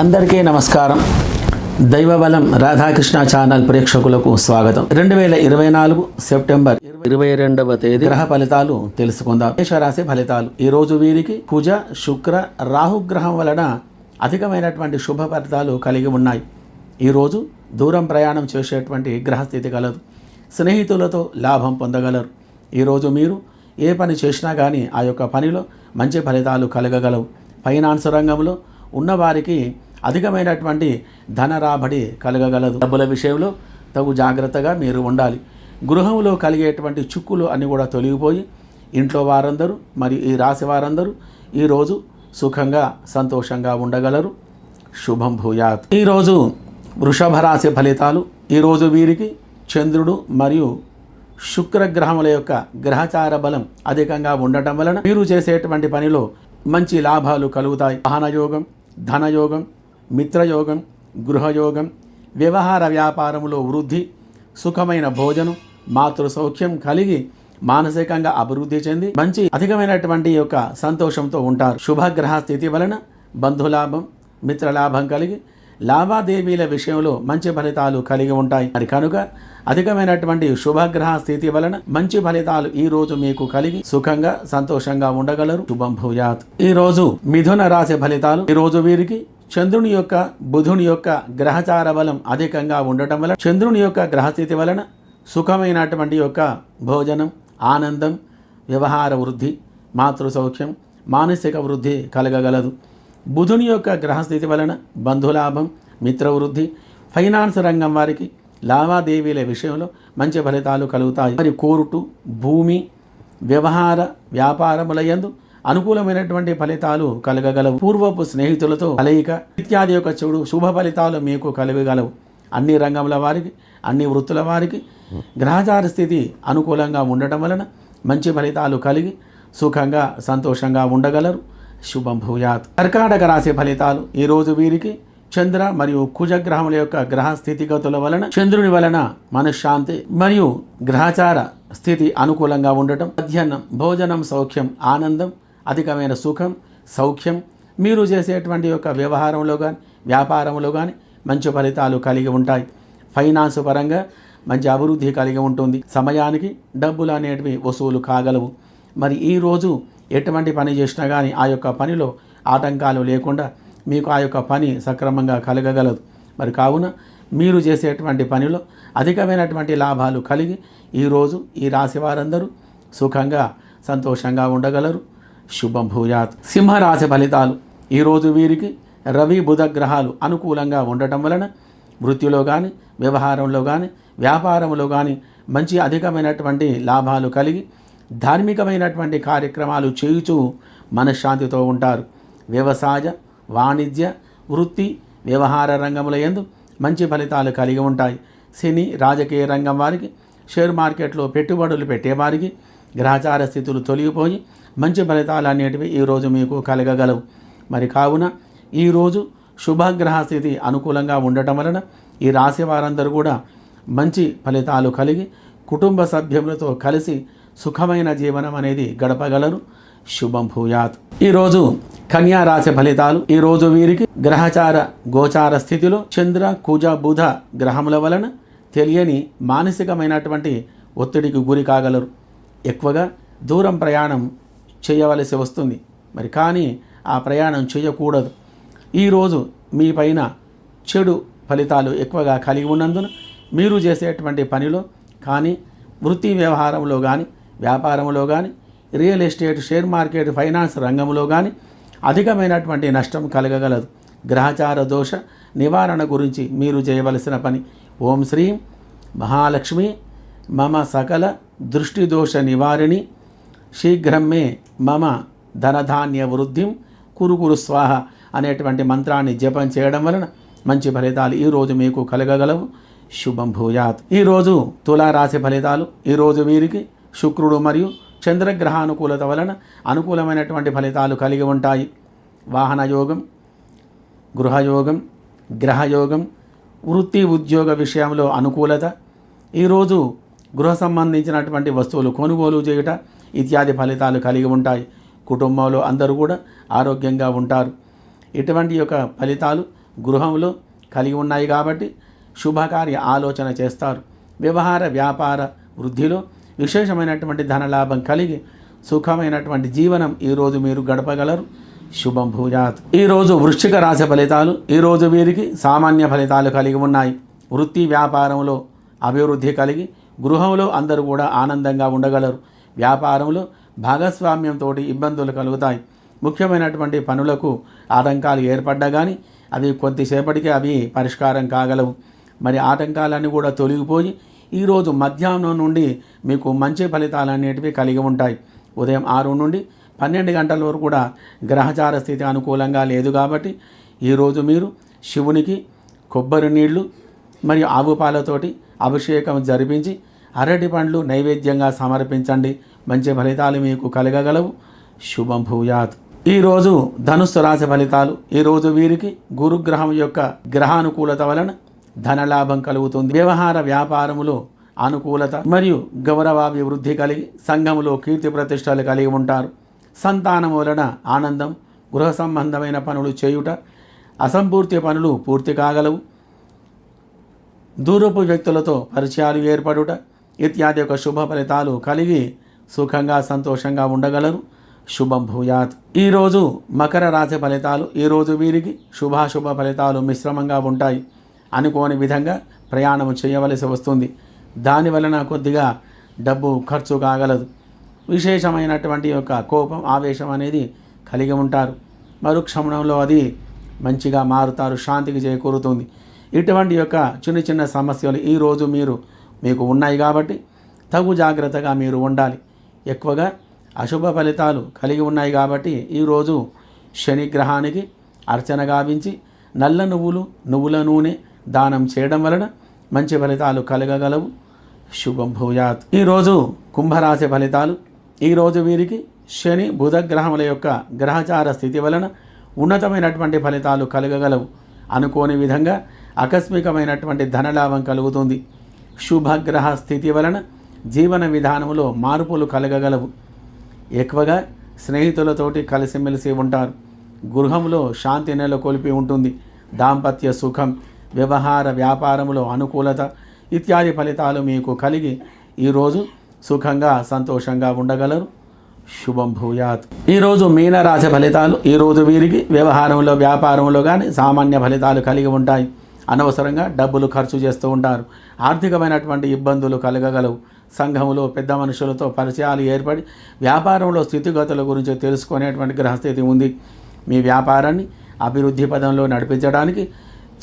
అందరికీ నమస్కారం. దైవబలం రాధాకృష్ణ ఛానల్ ప్రేక్షకులకు స్వాగతం. రెండు వేల ఇరవై నాలుగు సెప్టెంబర్ ఇరవై రెండవ తేదీ గ్రహ ఫలితాలు తెలుసుకుందాం. మేషరాశి ఫలితాలు. ఈ రోజు వీరికి కుజ శుక్ర రాహుగ్రహం వలన అధికమైనటువంటి శుభ ఫలితాలు కలిగి ఉన్నాయి. ఈరోజు దూరం ప్రయాణం చేసేటువంటి గ్రహస్థితి కలదు. స్నేహితులతో లాభం పొందగలరు. ఈరోజు మీరు ఏ పని చేసినా కానీ ఆ యొక్క పనిలో మంచి ఫలితాలు కలగగలవు. ఫైనాన్స్ రంగంలో ఉన్నవారికి అధికమైనటువంటి ధన రాబడి కలగగలదు. డబ్బుల విషయంలో తగు జాగ్రత్తగా మీరు ఉండాలి. గృహంలో కలిగేటువంటి చిక్కులు అన్నీ కూడా తొలగిపోయి ఇంట్లో వారందరూ మరియు ఈ రాశి వారందరూ ఈరోజు సుఖంగా సంతోషంగా ఉండగలరు. శుభం భూయాత్. ఈరోజు వృషభ రాశి ఫలితాలు ఈరోజు వీరికి చంద్రుడు మరియు శుక్రగ్రహముల యొక్క గ్రహచార బలం అధికంగా ఉండటం వలన మీరు చేసేటువంటి పనిలో మంచి లాభాలు కలుగుతాయి. వాహనయోగం ధనయోగం మిత్రయోగం గృహయోగం వ్యవహార వ్యాపారములో వృద్ధి సుఖమైన భోజనం మాతృ సౌఖ్యం కలిగి మానసికంగా అభివృద్ధి చెంది మంచి అధికమైనటువంటి యొక్క సంతోషంతో ఉంటారు. శుభగ్రహ స్థితి వలన బంధులాభం మిత్రలాభం కలిగి లావాదేవీల విషయంలో మంచి ఫలితాలు కలిగి ఉంటాయి. మరి కనుక అధికమైనటువంటి శుభగ్రహ స్థితి వలన మంచి ఫలితాలు ఈ రోజు మీకు కలిగి సుఖంగా సంతోషంగా ఉండగలరు. శుభం భూయాత్. ఈ రోజు మిథున రాశి ఫలితాలు ఈ రోజు వీరికి చంద్రుని యొక్క బుధుని యొక్క గ్రహచార బలం అధికంగా ఉండటం వలన చంద్రుని యొక్క గ్రహస్థితి వలన సుఖమైనటువంటి యొక్క భోజనం ఆనందం వ్యవహార వృద్ధి మాతృ సౌఖ్యం మానసిక వృద్ధి కలగగలదు. బుధుని యొక్క గ్రహస్థితి వలన బంధులాభం మిత్రవృద్ధి ఫైనాన్స్ రంగం వారికి లావాదేవీల విషయంలో మంచి ఫలితాలు కలుగుతాయి. మరి కోరుటు భూమి వ్యవహార వ్యాపారములయందు అనుకూలమైనటువంటి ఫలితాలు కలగగలవు. పూర్వపు స్నేహితులతో కలయిక ఇత్యాది యొక్క చెడు శుభ ఫలితాలు మీకు కలగగలవు. అన్ని రంగముల వారికి అన్ని వృత్తుల వారికి గ్రహచార స్థితి అనుకూలంగా ఉండటం వలన మంచి ఫలితాలు కలిగి సుఖంగా సంతోషంగా ఉండగలరు. శుభం భూయాత్. కర్కాటక రాశి ఫలితాలు. ఈరోజు వీరికి చంద్ర మరియు కుజగ్రహముల యొక్క గ్రహ స్థితిగతుల వలన చంద్రుని వలన మనశ్శాంతి మరియు గ్రహచార స్థితి అనుకూలంగా ఉండటం మధ్యాహ్నం భోజనం సౌఖ్యం ఆనందం అధికమైన సుఖం సౌఖ్యం మీరు చేసేటువంటి యొక్క వ్యవహారంలో కానీ వ్యాపారంలో కానీ మంచి ఫలితాలు కలిగి ఉంటాయి. ఫైనాన్స్ పరంగా మంచి అభివృద్ధి కలిగి ఉంటుంది. సమయానికి డబ్బులు అనేటివి వసూలు కాగలవు. మరి ఈరోజు ఎటువంటి పని చేసినా కానీ ఆ యొక్క పనిలో ఆటంకాలు లేకుండా మీకు ఆ యొక్క పని సక్రమంగా కలగగలదు. మరి కావున మీరు చేసేటువంటి పనిలో అధికమైనటువంటి లాభాలు కలిగి ఈరోజు ఈ రాశి వారందరూ సుఖంగా సంతోషంగా ఉండగలరు. శుభభూయాత్ సింహరాశి ఫలితాలు. ఈరోజు వీరికి రవి బుధ గ్రహాలు అనుకూలంగా ఉండటం వలన వృత్తిలో కానీ వ్యవహారంలో కానీ వ్యాపారంలో కానీ మంచి అధికమైనటువంటి లాభాలు కలిగి ధార్మికమైనటువంటి కార్యక్రమాలు చేయుచూ మనశ్శాంతితో ఉంటారు. వ్యవసాయ వాణిజ్య వృత్తి వ్యవహార రంగముల ఎందు మంచి ఫలితాలు కలిగి ఉంటాయి. సినీ రాజకీయ రంగం వారికి షేర్ మార్కెట్లో పెట్టుబడులు పెట్టేవారికి గ్రహచార స్థితులు తొలగిపోయి మంచి ఫలితాలు అనేటివి ఈరోజు మీకు కలగగలవు. మరి కావున ఈరోజు శుభగ్రహ స్థితి అనుకూలంగా ఉండటం వలన ఈ రాశి వారందరూ కూడా మంచి ఫలితాలు కలిగి కుటుంబ సభ్యులతో కలిసి సుఖమైన జీవనం అనేది గడపగలరు. శుభం భూయాత్. ఈరోజు కన్యా రాశి ఫలితాలు ఈరోజు వీరికి గ్రహచార గోచార స్థితిలో చంద్ర కుజ బుధ గ్రహముల వలన తెలియని మానసికమైనటువంటి ఒత్తిడికి గురి కాగలరు. ఎక్కువగా దూరం ప్రయాణం చేయవలసి వస్తుంది. మరి కానీ ఆ ప్రయాణం చేయకూడదు. ఈరోజు మీ పైన చెడు ఫలితాలు ఎక్కువగా కలిగి ఉన్నందున మీరు చేసేటువంటి పనిలో కానీ వృత్తి వ్యవహారంలో కానీ వ్యాపారంలో కానీ real estate share market finance రంగంలో కానీ అధికమైనటువంటి నష్టం కలగగలదు. గ్రహచార దోష నివారణ గురించి మీరు చేయవలసిన పని ఓం శ్రీ మహాలక్ష్మి మమ సకల దృష్టి దోష నివారిణి శీఘ్రం మే మమ ధనధాన్య వృద్ధిం కురుకురు స్వాహ అనేటువంటి మంత్రాన్ని జపం చేయడం వలన మంచి ఫలితాలు ఈరోజు మీకు కలగగలవు. శుభం భూయాత్. ఈరోజు తులారాశి ఫలితాలు ఈరోజు వీరికి శుక్రుడు మరియు చంద్రగ్రహానుకూలత వలన అనుకూలమైనటువంటి ఫలితాలు కలిగి ఉంటాయి. వాహన యోగం గృహయోగం గ్రహయోగం వృత్తి ఉద్యోగ విషయంలో అనుకూలత. ఈరోజు గృహ సంబంధించినటువంటి వస్తువులు కొనుగోలు చేయుట ఇత్యాది ఫలితాలు కలిగి ఉంటాయి. కుటుంబంలో అందరూ కూడా ఆరోగ్యంగా ఉంటారు. ఇటువంటి యొక్క ఫలితాలు గృహంలో కలిగి ఉన్నాయి కాబట్టి శుభకార్య ఆలోచన చేస్తారు. వ్యవహార వ్యాపార వృద్ధిలో విశేషమైనటువంటి ధనలాభం కలిగి సుఖమైనటువంటి జీవనం ఈరోజు మీరు గడపగలరు. శుభం భూజాత్. ఈరోజు వృశ్చిక రాశి ఫలితాలు ఈరోజు వీరికి సామాన్య ఫలితాలు కలిగి ఉన్నాయి. వృత్తి వ్యాపారంలో అభివృద్ధి కలిగి గృహంలో అందరూ కూడా ఆనందంగా ఉండగలరు. వ్యాపారంలో భాగస్వామ్యంతో ఇబ్బందులు కలుగుతాయి. ముఖ్యమైనటువంటి పనులకు ఆటంకాలు ఏర్పడ్డా కానీ అవి కొద్దిసేపటికి అవి పరిష్కారం కాగలవు. మరి ఆటంకాలన్నీ కూడా తొలగిపోయి ఈరోజు మధ్యాహ్నం నుండి మీకు మంచి ఫలితాలు అనేటివి కలిగి ఉంటాయి. ఉదయం ఆరు నుండి పన్నెండు గంటల వరకు కూడా గ్రహచార స్థితి అనుకూలంగా లేదు కాబట్టి ఈరోజు మీరు శివునికి కొబ్బరి నీళ్ళు మరియు ఆవు పాలతోటి అభిషేకం జరిపించి అరటి పండ్లు నైవేద్యంగా సమర్పించండి. మంచి ఫలితాలు మీకు కలగగలవు. శుభం భూయాత్. ఈరోజు ధనుస్సు రాశి ఫలితాలు. ఈరోజు వీరికి గురుగ్రహం యొక్క గ్రహానుకూలత వలన ధనలాభం కలుగుతుంది. వ్యవహార వ్యాపారములో అనుకూలత మరియు గౌరవాభివృద్ధి కలిగి సంఘములో కీర్తి ప్రతిష్టలు కలిగి ఉంటారు. సంతానం వలన ఆనందం గృహ సంబంధమైన పనులు చేయుట అసంపూర్తి పనులు పూర్తి కాగలవు. దూరపు వ్యక్తులతో పరిచయాలు ఏర్పడుట ఇత్యాది యొక్క శుభ ఫలితాలు కలిగి సుఖంగా సంతోషంగా ఉండగలరు. శుభం భూయాత్. ఈరోజు మకర రాశి ఫలితాలు ఈరోజు వీరికి శుభాశుభ ఫలితాలు మిశ్రమంగా ఉంటాయి అనుకోని విధంగా ప్రయాణం చేయవలసి వస్తుంది. దాని వలన కొద్దిగా డబ్బు ఖర్చు కాగలదు. విశేషమైనటువంటి యొక్క కోపం ఆవేశం అనేది కలిగి ఉంటారు. మరుక్షమణంలో అది మంచిగా మారుతారు శాంతికి చేకూరుతుంది. ఇటువంటి యొక్క చిన్న చిన్న సమస్యలు ఈరోజు మీరు మీకు ఉన్నాయి కాబట్టి తగు జాగ్రత్తగా మీరు ఉండాలి. ఎక్కువగా అశుభ ఫలితాలు కలిగి ఉన్నాయి కాబట్టి ఈరోజు శని గ్రహానికి అర్చన గావించి నల్ల నువ్వులు నువ్వుల నూనె దానం చేయడం వలన మంచి ఫలితాలు కలగగలవు. శుభం భూయాత్. ఈరోజు కుంభరాశి ఫలితాలు. ఈరోజు వీరికి శని బుధగ్రహముల యొక్క గ్రహచార స్థితి వలన ఉన్నతమైనటువంటి ఫలితాలు కలగగలవు. అనుకోని విధంగా ఆకస్మికమైనటువంటి ధనలాభం కలుగుతుంది. శుభగ్రహ స్థితి వలన జీవన విధానంలో మార్పులు కలగగలవు. ఎక్కువగా స్నేహితులతోటి కలిసిమెలిసి ఉంటారు. గృహంలో శాంతి నెలకొల్పి ఉంటుంది. దాంపత్య సుఖం వ్యవహార వ్యాపారంలో అనుకూలత ఇత్యాది ఫలితాలు మీకు కలిగి ఈరోజు సుఖంగా సంతోషంగా ఉండగలరు. శుభం భూయాత్. ఈరోజు మీనరాశి ఫలితాలు ఈరోజు వీరికి వ్యవహారంలో వ్యాపారంలో కానీ సామాన్య ఫలితాలు కలిగి ఉంటాయి. అనవసరంగా డబ్బులు ఖర్చు చేస్తూ ఉంటారు. ఆర్థికమైనటువంటి ఇబ్బందులు కలగగలవు. సంఘములో పెద్ద మనుషులతో పరిచయాలు ఏర్పడి వ్యాపారంలో స్థితిగతుల గురించి తెలుసుకునేటువంటి గ్రహస్థితి ఉంది. మీ వ్యాపారాన్ని అభివృద్ధి పదంలో నడిపించడానికి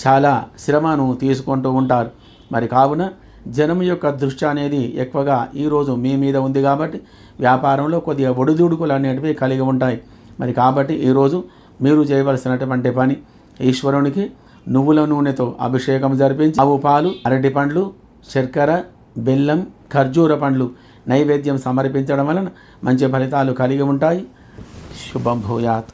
చాలా శ్రమను తీసుకుంటూ ఉంటారు. మరి కావున జనం యొక్క దృష్టి అనేది ఎక్కువగా ఈరోజు మీ మీద ఉంది కాబట్టి వ్యాపారంలో కొద్దిగా ఒడిదుడుకులు అనేటివి కలిగి ఉంటాయి. మరి కాబట్టి ఈరోజు మీరు చేయవలసినటువంటి పని ఈశ్వరునికి నువ్వుల నూనెతో అభిషేకం జరిపించి ఆవు పాలు అరటి పండ్లు చక్కెర బెల్లం ఖర్జూర పండ్లు నైవేద్యం సమర్పించడం వలన మంచి ఫలితాలు కలిగి ఉంటాయి. శుభం భూయాత్.